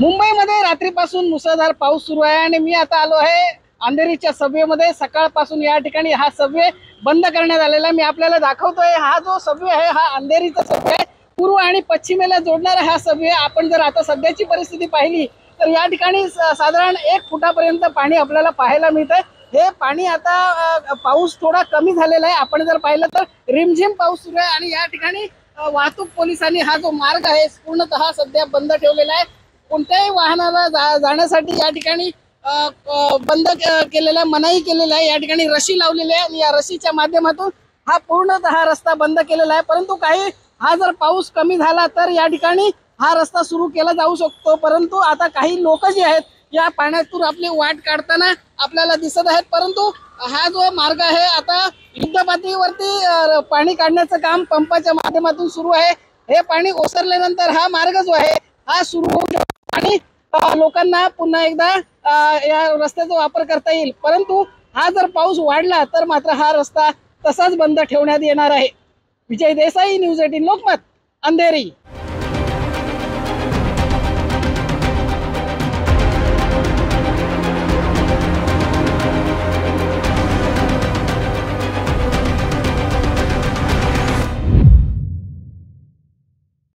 मुंबईमध्ये रात्रीपासून मुसळधार पाऊस सुरू आहे आणि मी आता आलो आहे अंधेरीच्या सभेमध्ये सकाळपासून या ठिकाणी हा सभे बंद करण्यात आलेला आहे. मी आपल्याला दाखवतोय हा जो सभे आहे हा अंधेरीचा सभे आहे. पूर्व आणि पश्चिमेला जोडणारा हा सभे आपण जर आता सध्याची परिस्थिती पाहिली तर या ठिकाणी स- साधारण एक फुटापर्यंत पाणी आपल्याला पाहायला मिळतंय. हे पाणी आता पाऊस थोडा कमी झालेला आहे. आपण जर पाहिलं तर रिमझिम पाऊस सुरू आहे आणि या ठिकाणी वाहतूक पोलिसांनी हा जो मार्ग आहे पूर्णतः सध्या बंद ठेवलेला आहे. कोणत्याही वाहनाला जा- जाण्यासाठी या ठिकाणी बंद के- केलेला आहे, मनाई केलेला आहे. या ठिकाणी रशी लावलेली आहे आणि या रशीच्या माध्यमातून हा पूर्णतः रस्ता बंद केलेला आहे. परंतु काही हा जर पाऊस कमी झाला तर या ठिकाणी हा रस्ता सुरू केला जाऊ शकतो. परंतु आता काही लोक जे आहेत या पाण्यातून आपली वाट काढताना आपल्याला दिसत आहेत. परंतु हा जो मार्ग आहे आता युद्धपातळीवरती पाणी काढण्याचं काम पंपाच्या माध्यमातून सुरू आहे. हे पाणी ओसरल्यानंतर हा मार्ग जो आहे हा सुरू होऊ शकतो. आणि लोकांना पुन्हा एकदा या रस्त्याचा वापर करता येईल. परंतु हा जर पाऊस वाढला तर मात्र हा रस्ता तसाच बंद ठेवण्यात येणार आहे. Vijay Desai news eighteen Lokmat Andheri.